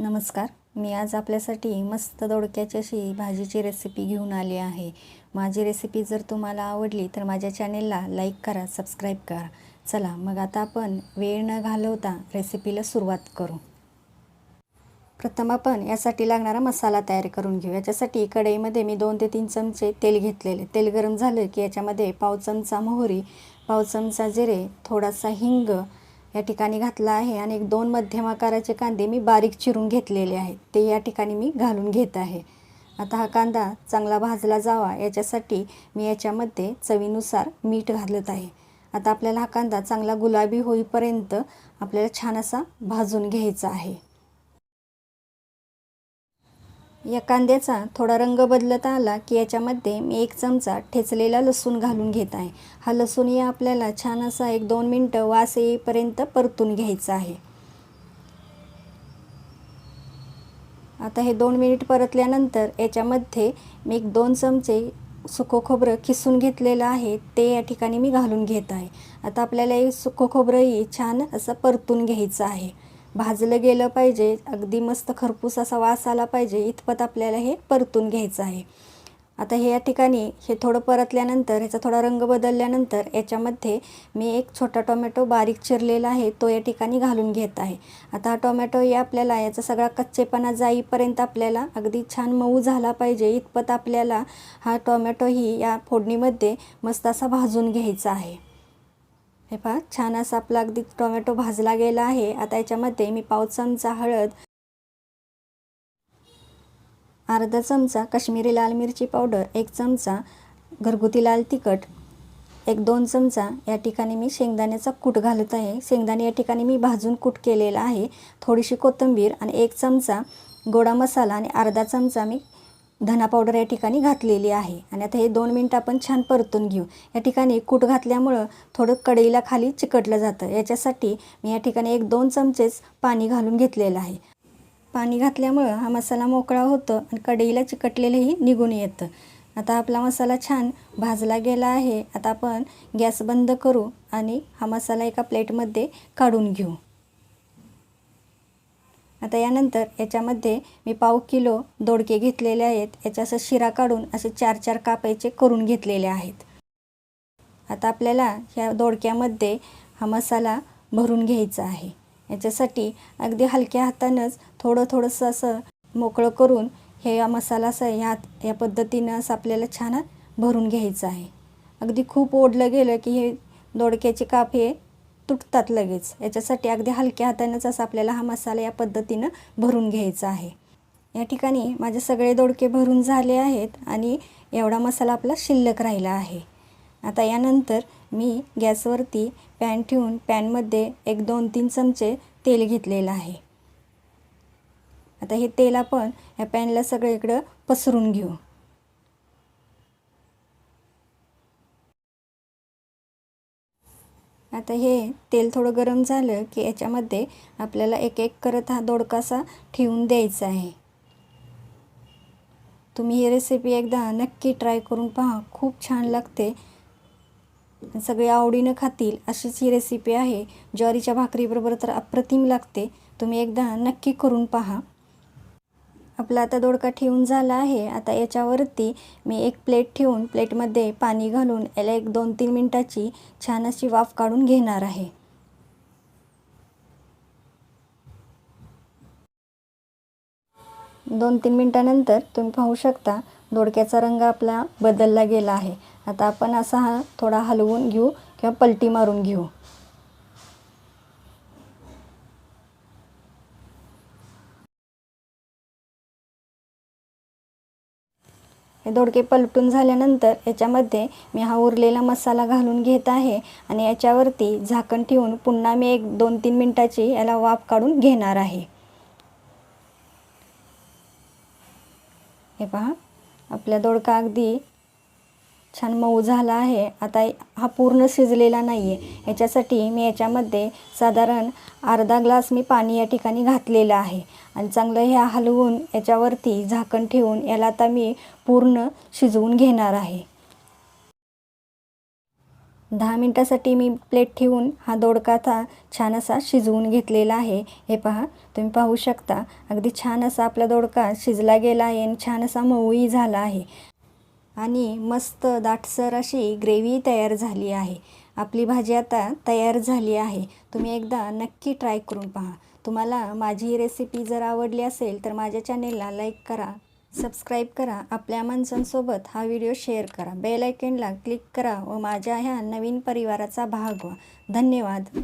नमस्कार. मी आज आपल्यासाठी मस्त दोडक्याची अशी भाजीची रेसिपी घेऊन आली आहे. माझी रेसिपी जर तुम्हाला आवडली तर माझ्या चॅनेलला लाईक करा सबस्क्राईब करा. चला मग आता आपण वेळ न घालवता रेसिपीला सुरुवात करू. प्रथम आपण यासाठी लागणारा मसाला तयार करून घेऊ. याच्यासाठी कढईमध्ये मी दोन ते तीन चमचे तेल घेतलेले. तेल गरम झालं की याच्यामध्ये पाव चमचा मोहरी पाव चमचा जिरे थोडासा हिंग या ठिकाणी घातला आहे आणि एक दोन मध्यम आकाराचे कांदे मी बारीक चिरून घेतलेले आहेत. ते या ठिकाणी मी घालून घेत आहे. आता हा कांदा चांगला भाजला जावा याच्यासाठी मी याच्यामध्ये चवीनुसार मीठ घालत आहे. आता आपल्याला हा कांदा चांगला गुलाबी होईपर्यंत आपल्याला छान असा भाजून घ्यायचा आहे. या कांद्याचा थोडा रंग बदलत आला की याच्यामध्ये मी एक चमचा ठेचलेला लसूण घालून घेत आहे. हा लसूण या आपल्याला छान असा एक दोन मिनटं वास येईपर्यंत परतून घ्यायचा आहे. आता हे दोन मिनिट परतल्यानंतर याच्यामध्ये मी एक दोन चमचे सुकं खोबरं किसून घेतलेलं आहे. ते या ठिकाणी मी घालून घेत आहे. आता आपल्याला हे सुकं खोबरंही छान असं परतून घ्यायचं आहे. भाजलं गेलं पाहिजे अगदी मस्त खरपूस असा वास आला पाहिजे इतपत आपल्याला हे परतून घ्यायचं आहे. आता हे या ठिकाणी हे थोडं परतल्यानंतर ह्याचा थोडा रंग बदलल्यानंतर याच्यामध्ये मी एक छोटा टोमॅटो बारीक चिरलेला आहे तो या ठिकाणी घालून घेत आहे. आता हा टोमॅटो या आपल्याला याचा सगळा कच्चेपणा जाईपर्यंत आपल्याला अगदी छान मऊ झाला पाहिजे इतपत आपल्याला हा टोमॅटोही या फोडणीमध्ये मस्त असा भाजून घ्यायचा आहे. हे पहा छान असा आपला अगदी टोमॅटो भाजला गेला आहे. आता याच्यामध्ये मी पाव चमचा हळद अर्धा चमचा काश्मीरी लाल मिरची पावडर एक चमचा घरगुती लाल तिखट एक दोन चमचा या ठिकाणी मी शेंगदाण्याचा कूट घालत आहे. शेंगदाणे या ठिकाणी मी भाजून कूट केलेला आहे. थोडीशी कोथिंबीर आणि एक चमचा गोडा मसाला आणि अर्धा चमचा मी धना पावडर या ठिकाणी घातलेली आहे. आणि आता हे दोन मिनटं आपण छान परतून घेऊ. या ठिकाणी कूट घातल्यामुळं थोडं कढईला खाली चिकटलं जातं. याच्यासाठी मी या ठिकाणी एक दोन चमचेच पाणी घालून घेतलेलं आहे. पाणी घातल्यामुळं हा मसाला मोकळा होतो आणि कढईला चिकटलेलंही निघून येतं. आता आपला मसाला छान भाजला गेला आहे. आता आपण गॅस बंद करू आणि हा मसाला एका प्लेटमध्ये काढून घेऊ. आता यानंतर याच्यामध्ये मी पाव किलो दोडके घेतलेले आहेत. याच्या असं शिरा काढून असे चार चार कापायचे करून घेतलेले आहेत. आता आपल्याला ह्या दोडक्यामध्ये हा मसाला भरून घ्यायचा आहे. याच्यासाठी अगदी हलक्या हातानंच थोडं थोडंसं असं मोकळं करून हे मसाला असं ह्या या पद्धतीनं असं आपल्याला छान भरून घ्यायचं आहे. अगदी खूप ओढलं गेलं की हे दोडक्याचे काप हे तुटतात लगेच. याच्यासाठी अगदी हलक्या हातानंच असं आपल्याला हा मसाला या पद्धतीनं भरून घ्यायचा आहे. या ठिकाणी माझे सगळे दोडके भरून झाले आहेत आणि एवढा मसाला आपला शिल्लक राहिला आहे. आता यानंतर मी गॅसवरती पॅन ठेवून पॅनमध्ये एक दोन तीन चमचे तेल घेतलेलं आहे. आता हे तेल आपण या पॅनला सगळीकडं पसरून घेऊ. आता हे तेल थोडं गरम झालं की याच्यामध्ये आपल्याला एक एक करत हा दोडकासा ठेवून द्यायचा आहे. तुम्ही ही रेसिपी एकदा नक्की ट्राय करून पहा. खूप छान लागते. सगळे आवडीनं खातील अशीच ही रेसिपी आहे. ज्वारीच्या भाकरीबरोबर तर अप्रतिम लागते. तुम्ही एकदा नक्की करून पहा. आपला आता दोडका ठेवून झाला आहे. आता याच्यावरती मी एक प्लेट ठेवून प्लेटमध्ये पाणी घालून याला एक दोन तीन मिनटाची छान अशी वाफ काढून घेणार आहे. दोन तीन मिनटानंतर तुम्ही पाहू शकता दोडक्याचा रंग आपला बदलला गेला आहे. आता आपण असा हा थोडा हलवून घेऊ किंवा पलटी मारून घेऊ. हे दोडके पलटून झाल्यानंतर याच्यामध्ये मी हा उरलेला मसाला घालून घेत आहे आणि याच्यावरती झाकण ठेवून पुन्हा मी एक दोन तीन मिनटाची याला वाफ काढून घेणार आहे. हे पहा आपल्या दोडका अगदी छान मऊ झाला आहे. आता हा पूर्ण शिजलेला नाही आहे याच्यासाठी मी याच्यामध्ये साधारण अर्धा ग्लास मी पाणी या ठिकाणी घातलेलं आहे. आणि चांगलं ह्या हलवून याच्यावरती झाकण ठेवून याला आता मी पूर्ण शिजवून घेणार आहे. दहा मिनटासाठी मी प्लेट ठेवून हा दोडका आता छान असा शिजवून घेतलेला आहे. हे पहा तुम्ही पाहू शकता. अगदी छान असा आपला दोडका शिजला गेला आहे आणि छान असा मऊही झाला आहे. आणि मस्त दाटसर अशी ग्रेव्ही तयार झाली आहे. आपली भाजी आता तयार झाली आहे. तुम्ही एकदा नक्की ट्राय करून पहा. तुम्हाला माझी ही रेसिपी जर आवडली असेल तर माझ्या चॅनेलला लाईक करा सबस्क्राईब करा आपल्या माणसांसोबत हा व्हिडिओ शेअर करा. बेल आयकनला क्लिक करा व माझ्या ह्या नवीन परिवाराचा भाग व्हा. धन्यवाद.